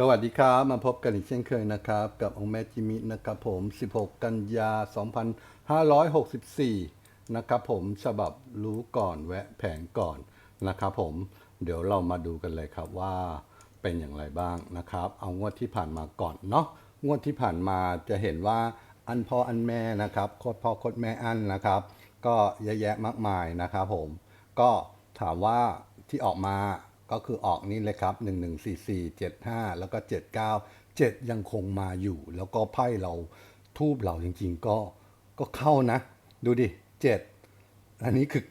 สวัสดีครับ มาพบกันอีกเช่นเคยนะครับ กับองค์แม่จิมินะครับผม 16 กันยา 2564 นะครับผมฉบับรู้ก่อนแวะแผงก่อนนะครับผมเดี๋ยวเรามาดูกันเลยครับว่าเป็นอย่างไรบ้างนะครับ เอางวดที่ผ่านมาก่อนเนาะงวดที่ผ่านมาจะเห็นว่าอันพ่ออันแม่นะครับโคตรพ่อโคตรแม่อันนะครับ ก็เยอะแยะมากมายนะครับผมก็ถามว่าที่ออกมา ก็คือออกนี่เลยครับ 1 1 4 4 7 5 แล้วก็ 79 7 ยังคงมาอยู่ แล้วก็ไพ่เราทูบเราจริงๆก็ก็เข้านะ ดูดิ 7 อันนี้คือ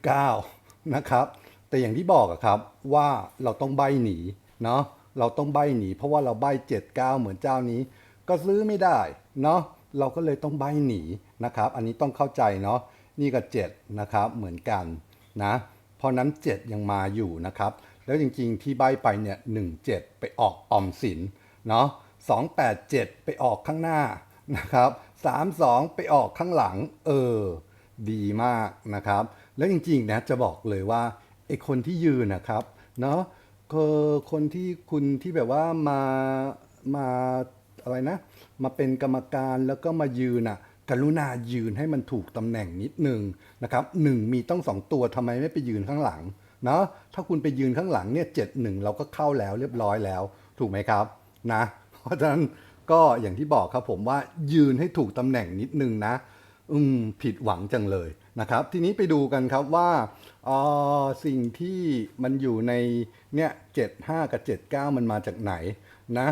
9 นะครับ แต่อย่างที่บอกอะครับว่าเราต้องใบหนีเนาะเราต้องใบหนี เพราะว่าเราใบ7 9 เหมือนเจ้านี้ ก็ซื้อไม่ได้เนาะเราก็เลยต้องใบหนีนะครับ อันนี้ต้องเข้าใจเนาะนี่ก็ 7 นะครับเหมือนกันนะเพราะนั้น 7 ยังมาอยู่นะครับ แล้วจริงๆที่ใบไปเนี่ย17ไปออกออมสินเนาะ287ไปออกข้างหน้านะครับ32ไปออกข้างหลัง เออ ดีมากนะครับ แล้วจริงๆนะจะบอกเลยว่าไอ้คนที่ยืนนะครับเนาะคนที่คุณที่แบบว่ามามาอะไรนะ มาเป็นกรรมการแล้วก็มายืนอะกรุณายืนให้มันถูกตำแหน่งนิดนึงนะครับหนึ่งมีต้องสองตัวทำไมไม่ไปยืนข้างหลัง เนาะถ้าคุณไปยืนข้างหลังเนี่ยเจ็ดหนึ่งเราก็เข้าแล้วเรียบร้อยแล้ว ถูกไหมครับนะ เพราะฉะนั้นก็อย่างที่บอกครับผมว่ายืนให้ถูกตำแหน่งนิดนึงนะ อืมผิดหวังจังเลยนะครับ ทีนี้ไปดูกันครับว่าออสิ่งที่มันอยู่ในเนี่ยเจ็ดห้ากับเจ็ดเก้ามันมาจากไหนนะ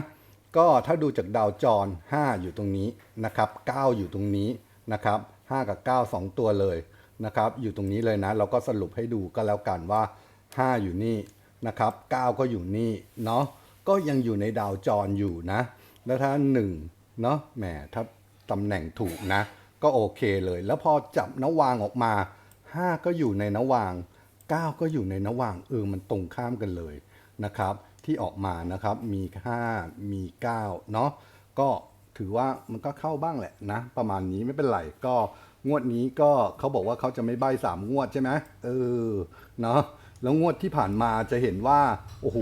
ก็ถ้าดูจากดาวจร5อยู่ตรงนี้นะครับ9อยู่ตรงนี้นะครับ5กับ9 2ตัวเลย นะครับอยู่ตรงนี้เลยนะ เราก็สรุปให้ดูก็แล้วกันว่า 5 อยู่นี่นะครับ 9 ก็อยู่นี่เนาะก็ยังอยู่ในดาวจรอยู่นะ แล้วถ้า1เนาะแหมถ้าตำแหน่งถูกนะ ก็โอเคเลย แล้วพอจับนวางออกมา 5 ก็อยู่ในนวาง 9 ก็อยู่ในนวางเออมันตรงข้ามกันเลยนะครับที่ออกมานะครับมี 5 มี 9 เนาะก็ถือว่ามันก็เข้าบ้างแหละนะ ประมาณนี้ไม่เป็นไรก็ งวดนี้ก็เขาบอกว่าเขาจะไม่ใบสามงวดใช่ไหมเออเนาะแล้วงวดที่ผ่านมาจะเห็นว่า โอ้โห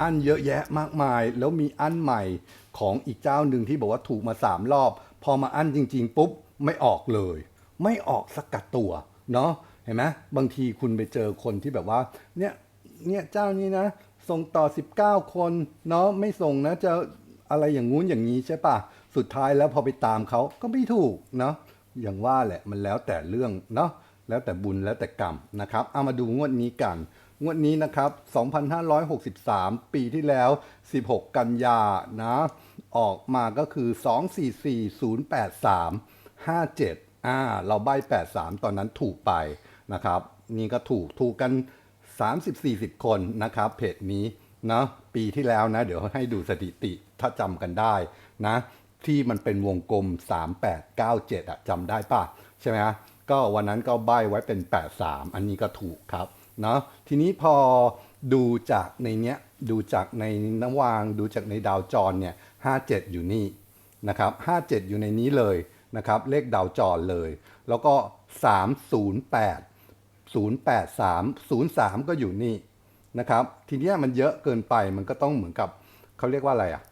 อันเยอะแยะมากมาย แล้วมีอันใหม่ของอีกเจ้าหนึ่งที่บอกว่าถูกมาสามรอบ พอมาอันจริง ๆ ปุ๊บ ไม่ออกเลย ไม่ออกสักกัดตัว เนาะเห็นไหมบางทีคุณไปเจอคนที่แบบว่า เนี่ย เนี่ยเจ้านี้นะ ส่งต่อ 19 คน เนาะไม่ส่งนะจะอะไรอย่างงู้นอย่างนี้ใช่ปะสุดท้ายแล้วพอไปตามเขาก็ไม่ถูกเนาะ อย่างว่าแหละมันแล้วแต่เรื่องเนาะแล้วแต่บุญแล้วแต่กรรมนะครับ เอามาดูงวดนี้กัน งวดนี้นะครับ 2563 ปีที่แล้ว 16 กันยานะ ออกมาก็คือ 244083 57 อ่า เราใบ 83 ตอนนั้นถูกไปนะครับ นี่ก็ถูกถูกกัน 30-40 คนนะครับ เพจนี้นะปีที่แล้วนะ เดี๋ยวให้ดูสถิติถ้าจำกันได้นะ ที่มันเป็นวงกลม 3897อะจำได้ป่ะ ใช่ไหมฮะก็วันนั้นก็ใบไว้เป็น 83 อันนี้ก็ถูกครับเนาะทีนี้พอดูจากในเนี้ยดูจากในนวาง ดูจากในดาวจรเนี่ย57 อยู่นี่นะครับ57 อยู่ในนี้เลยนะครับเลขดาวจรเลย แล้วก็ 308 083 03 ก็อยู่นี่นะครับทีนี้มันเยอะเกินไปมันก็ต้องเหมือนกับเขาเรียกว่าอะไรอะ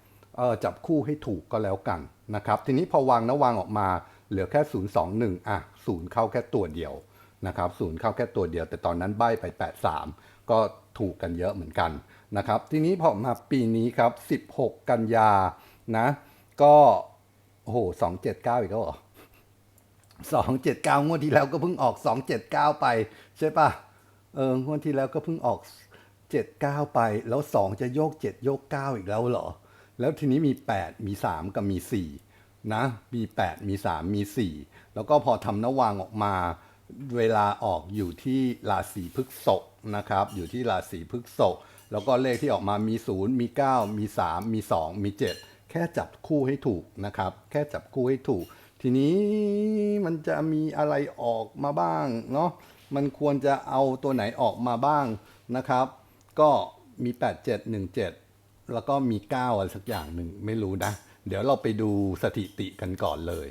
จับคู่ให้ถูกก็แล้วกันนะครับ ทีนี้พอวางนะวางออกมาเหลือแค่ 021อะ0เข้าแค่ตัวเดียวนะครับ0เข้าแค่ตัวเดียว แต่ตอนนั้นใบ้ไป 83 ก็ถูกกันเยอะเหมือนกันนะครับ ทีนี้พอมาปีนี้ครับ 16 กันยานะ ก็โอ้โห279 อีกแล้วเหรอสองเจ็ดเก้างวดที่แล้วก็เพิ่งออกสองเจ็ดเก้าไป ใช่ปะเอองวดที่แล้วก็เพิ่งออกเจ็ดเก้าไปแล้วสองจะโยกเจ็ดโยกเก้าอีกแล้วเหรอ แล้วทีนี้มีแปดมีสามกับมีสี่นะมีแปดมีสามมีสี่แล้วก็พอทำนวางออกมา เวลาออกอยู่ที่ราศีพฤษภนะครับอยู่ที่ราศีพฤษภแล้วก็เลขที่ออกมามีศูนย์มีเก้ามีสามมีสองมีเจ็ดแค่จับคู่ให้ถูกนะครับ แค่จับคู่ให้ถูก ทีนี้มันจะมีอะไรออกมาบ้างเนาะมันควรจะเอาตัวไหนออกมาบ้างนะครับ ก็มี 8717 แล้วก็มี9อะไรสักอย่างหนึ่งไม่รู้นะ เดี๋ยวเราไปดูสถิติกันก่อนเลย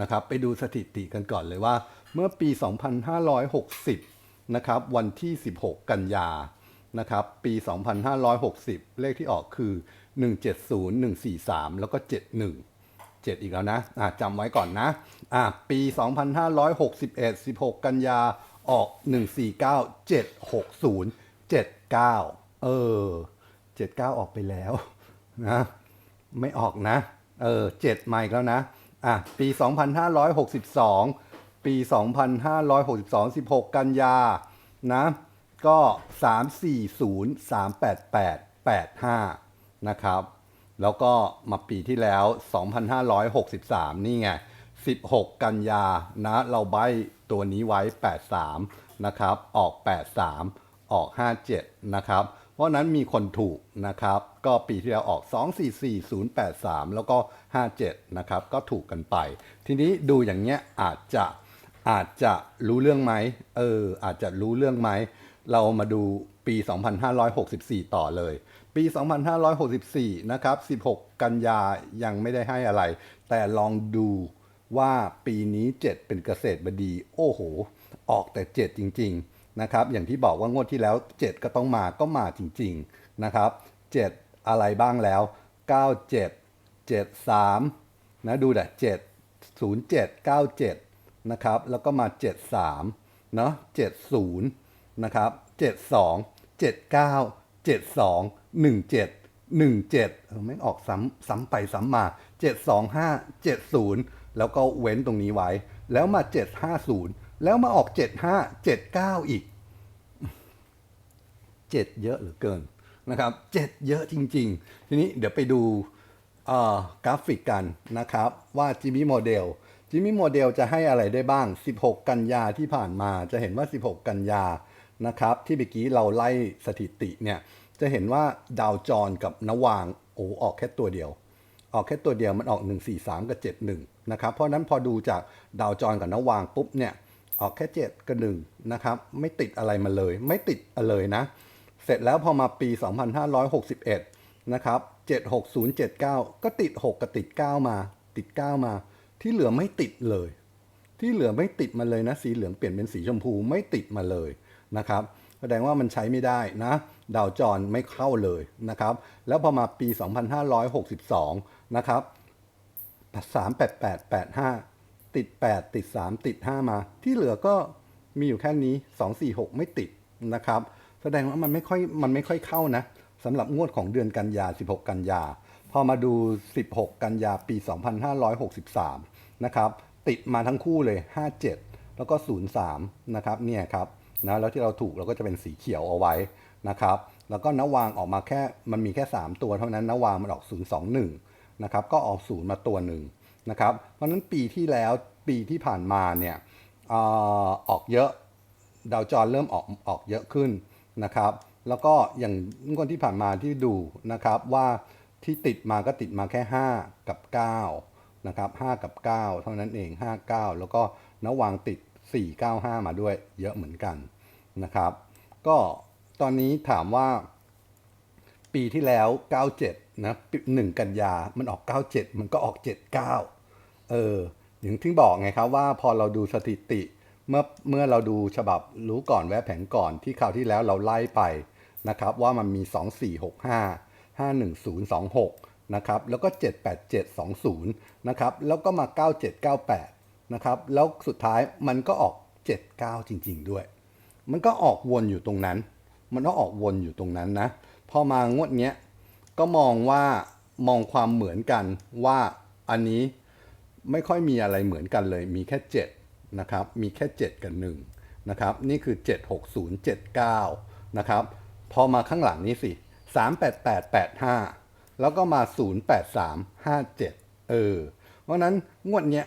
นะครับ ไปดูสถิติกันก่อนเลยว่า เมื่อปี 2560 นะครับ วันที่ 16 กันยานะครับ ปี 2560 เลขที่ออกคือ 170 143 แล้วก็ 71 7 อีกแล้วนะะจำไว้ก่อนนะะปี 2561 16 กันยาออก 149 760 79 เออ 79 ออกไปแล้วนะไม่ออกนะเออ7มาอีกแล้วนะอะปี 2562 ปี 2562 16 กันยานะก็ 340 388 85 นะครับ แล้วก็มาปีที่แล้ว 2563 นี่ไง 16 กันยานะ เราใบตัวนี้ไว้ 83 นะครับ ออก 83 ออก 57 นะครับ เพราะนั้นมีคนถูกนะครับ ก็ปีที่แล้วออก 244083 แล้วก็ 57 นะครับ ก็ถูกกันไป ทีนี้ดูอย่างเงี้ยอาจจะอาจจะรู้เรื่องไหมเอออาจจะรู้เรื่องไหม เรามาดูปี 2564 ต่อเลย ปี 2564 นะครับ 16 กันยายังไม่ได้ให้อะไร แต่ลองดูว่าปีนี้ 7 เป็นเกษตรบดี โอ้โห ออกแต่ 7 จริง ๆ นะครับ อย่างที่บอกว่างวดที่แล้ว 7 ก็ต้องมาก็มาจริงๆนะครับ 7 อะไรบ้างแล้ว 97 73 นะดูแต่7 07 97 นะครับ แล้วก็มา 73 เนาะ70 นะครับ 72 79 72 17 17เออไม่งออกซ้ำซ้ำไปซ้ำมา 725 70 แล้วก็เว้นตรงนี้ไว้ แล้วมา 750 แล้วมาออก 75 79 อีกเจ็ดเยอะเหลือเกินนะครับเจ็ดเยอะจริง ๆ ทีนี้เดี๋ยวไปดูกราฟิกกันนะครับว่าจิมมี่โมเดลจิมมี่โมเดลจะให้อะไรได้บ้าง 16 กันยาที่ผ่านมาจะเห็นว่า 16 กันยานะครับ ที่เมื่อกี้เราไล่สถิติเนี่ยจะเห็นว่าดาวจรกับนวางโอ้ออกแค่ตัวเดียว ออกแค่ตัวเดียวมันออก 143 กับ 71 นะครับ เพราะฉะนั้นพอดูจากดาวจรกับนวางปุ๊บเนี่ย ออกแค่ 7 กับ1นะครับ ไม่ติดอะไรมาเลย ไม่ติดอะไรเลยนะ เสร็จแล้วพอมาปี 2561 นะครับ 76079 ก็ติด 6 กับติด 9 มา ติด 9 มา ที่เหลือไม่ติดเลย ที่เหลือไม่ติดมาเลยนะ สีเหลืองเปลี่ยนเป็นสีชมพูไม่ติดมาเลยนะครับ แสดงว่ามันใช้ไม่ได้นะดาวจรไม่เข้าเลยนะครับ แล้วพอมาปี 2562 นะครับ 38885 ติด 8 ติด 3 ติด 5 มา ที่เหลือก็มีอยู่แค่นี้ 246 ไม่ติดนะครับ แสดงว่ามันไม่ค่อยมันไม่ค่อยเข้านะสำหรับงวดของเดือนกันยา 16 กันยา พอมาดู 16 กันยาปี 2563 นะครับ ติดมาทั้งคู่เลย 57 แล้วก็ 03 นะครับ เนี่ยครับนะแล้วที่เราถูกเราก็จะเป็นสีเขียวเอาไว้นะครับ แล้วก็นวางออกมาแค่มันมีแค่ 3 ตัวเท่านั้นนวางมันออก 021 นะครับ ก็ออกศูนย์มาตัวหนึ่ง นะครับ เพราะนั้นปีที่แล้วปีที่ผ่านมาเนี่ยออออกเยอะดาวจรเริ่มออกออกเยอะขึ้นนะครับ แล้วก็อย่างงวดที่ผ่านมาที่ดูนะครับว่าที่ติดมาก็ติดมาแค่ 5 กับ 9 นะครับ5กับ 9 เท่านั้นเอง 5 9 แล้วก็นวางติด 4 9 5 มาด้วยเยอะเหมือนกันนะครับ ก็ตอนนี้ถามว่าปีที่แล้ว 97นะหนึ่งกันยามันออก 97 มันก็ออก 79 เอออย่างที่บอกไงครับว่าพอเราดูสถิติ เมื่อเมื่อเราดูฉบับรู้ก่อนแวะแผงก่อนที่คราวที่แล้วเราไล่ไปนะครับว่ามันมี 2465 51026นะครับแล้วก็ 78720นะครับแล้วก็มา 9798นะครับแล้วสุดท้ายมันก็ออก 79 จริง ๆ ด้วย มันก็ออกวนอยู่ตรงนั้น มันก็ออกวนอยู่ตรงนั้นนะพอมางวดเนี้ยก็มองว่ามองความเหมือนกันว่าอันนี้ ไม่ค่อยมีอะไรเหมือนกันเลย มีแค่ 7 นะครับ มีแค่ 7 กับ1นะครับ นี่คือ 76079 นะครับ พอมาข้างหลังนี้สิ 38885 แล้วก็มา 08357 เออ เพราะนั้นงวดเนี้ย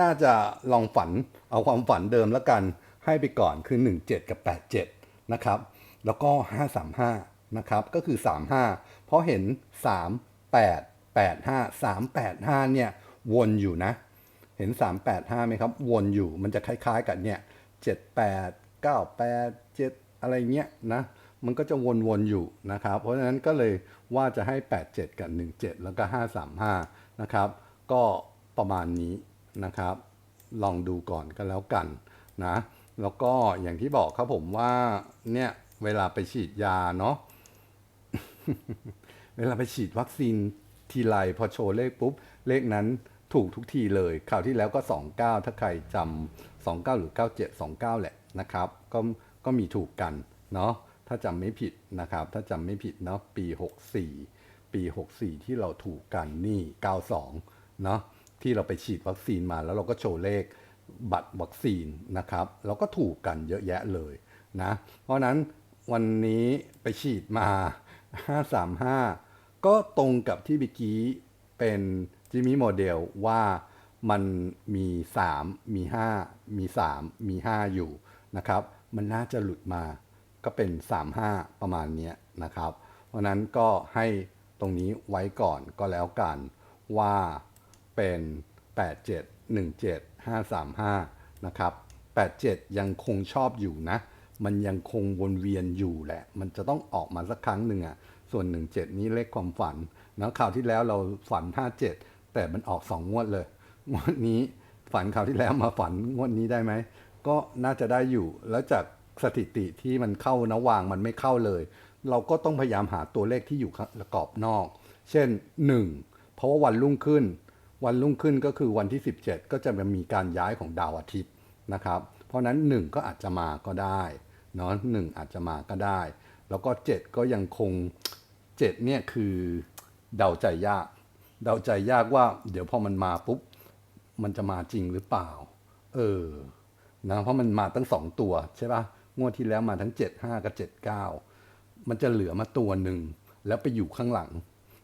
น่าจะลองฝันเอาความฝันเดิมแล้วกัน ให้ไปก่อนคือ 17 กับ 87 นะครับ แล้วก็ 535 นะครับ ก็คือ 35 เพราะเห็น 38 85 385 เนี่ย วนอยู่นะ เห็น 385ไหมครับ วนอยู่มันจะคล้าย ๆ กับเนี่ย78 98 7 อะไรเงี้ยนะ มันก็จะวนๆอยู่นะครับ เพราะฉะนั้นก็เลยว่าจะให้ 87 กับ 17 แล้วก็ 535 นะครับ ก็ประมาณนี้นะครับ ลองดูก่อนกันแล้วกันนะ แล้วก็อย่างที่บอกครับผมว่าเนี่ยเวลาไปฉีดยาเนาะ เวลาไปฉีดวัคซีนทีไรพอโชว์เลขปุ๊บ เลขนั้น ถูกทุกทีเลยคราวที่แล้วก็ 29 ถ้าใครจำ29 หรือ 97 29 แหละนะครับ ก็ก็มีถูกกันเนาะถ้าจำไม่ผิดนะครับ ถ้าจำไม่ผิดเนาะปี 64 ปี 64 ที่เราถูกกันนี่ 92 เนาะที่เราไปฉีดวัคซีนมาแล้วเราก็โชว์เลขบัตรวัคซีนนะครับเราก็ถูกกันเยอะแยะเลยนะเพราะฉะนั้นวันนี้ไปฉีดมา 535 ก็ตรงกับที่เมื่อกี้เป็น จิมิโมเดลว่ามันมี 3 มี 5 มี 3 มี 5 อยู่นะครับ มันน่าจะหลุดมาก็เป็น 35 ประมาณนี้นะครับ เพราะฉะนั้นก็ให้ตรงนี้ไว้ก่อนก็แล้วกันว่าเป็น 87 17 535 นะครับ 87 ยังคงชอบอยู่นะ มันยังคงวนเวียนอยู่แหละ มันจะต้องออกมาสักครั้งหนึ่งอะ่ะ ส่วน 17 นี้เลขความฝันนะคราวที่แล้วเราฝัน 57 แต่มันออก2งงวดเลย งวดนี้ฝันคราวที่แล้วมาฝันงวดนี้ได้ไหม ก็น่าจะได้อยู่ แล้วจากสถิติที่มันเข้านะวางมันไม่เข้าเลย เราก็ต้องพยายามหาตัวเลขที่อยู่กรอบนอก เช่น 1 เพราะว่าวันรุ่งขึ้น วันรุ่งขึ้นก็คือวันที่ 17 ก็จะมีการย้ายของดาวอาทิตย์นะครับ เพราะนั้น 1 ก็อาจจะมาก็ได้เนาะหนึ่งอาจจะมาก็ได้ แล้วก็ 7 ก็ยังคง 7 เนี่ยคือเดาใจยาก เดาใจยากว่า เดี๋ยวพอมันมาปุ๊บ มันจะมาจริงหรือเปล่า เออนะเพราะมันมาตั้งสองตัวใช่ปะงวดที่แล้วมาทั้ง 7 5 กับ 7 9 มันจะเหลือมาตัวหนึ่งแล้วไปอยู่ข้างหลัง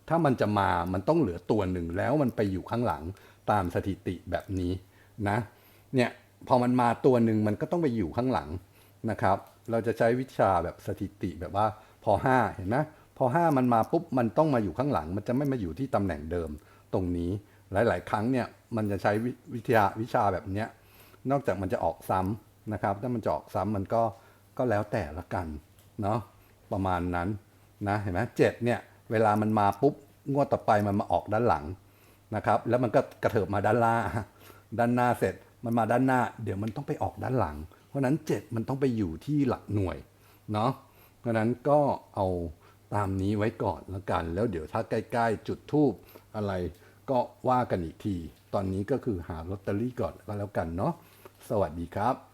ถ้ามันจะมามันต้องเหลือตัวหนึ่งแล้วมันไปอยู่ข้างหลังตามสถิติแบบนี้นะเนี่ยพอมันมาตัวหนึ่งมันก็ต้องไปอยู่ข้างหลังนะครับ เราจะใช้วิชาแบบสถิติแบบว่าพอ 5 เห็นไหม พอ 5 มันมาปุ๊บมันต้องมาอยู่ข้างหลัง มันจะไม่มาอยู่ที่ตำแหน่งเดิมตรงนี้หลาย ๆ ครั้งเนี่ยมันจะใช้วิทยาวิชาแบบเนี้ยนอกจากมันจะออกซ้ำนะครับ ถ้ามันจะออกซ้ำมันก็ก็แล้วแต่ละกันเนาะประมาณนั้นนะเห็นไหมเจ็ดเนี่ยเวลามันมาปุ๊บงวดต่อไปมันมาออกด้านหลังนะครับ แล้วมันก็กระเถิบมาด้านล่างด้านหน้าเสร็จมันมาด้านหน้า เดี๋ยวมันต้องไปออกด้านหลัง เพราะนั้นเจ็ดมันต้องไปอยู่ที่หลักหน่วยเนาะเพราะนั้นก็เอา ตามนี้ไว้ก่อนแล้วกัน แล้วเดี๋ยวถ้าใกล้ ๆ จุดทูบอะไรก็ว่ากันอีกที ตอนนี้ก็คือหาลอตเตอรี่ก่อนก็แล้วกันเนาะสวัสดีครับ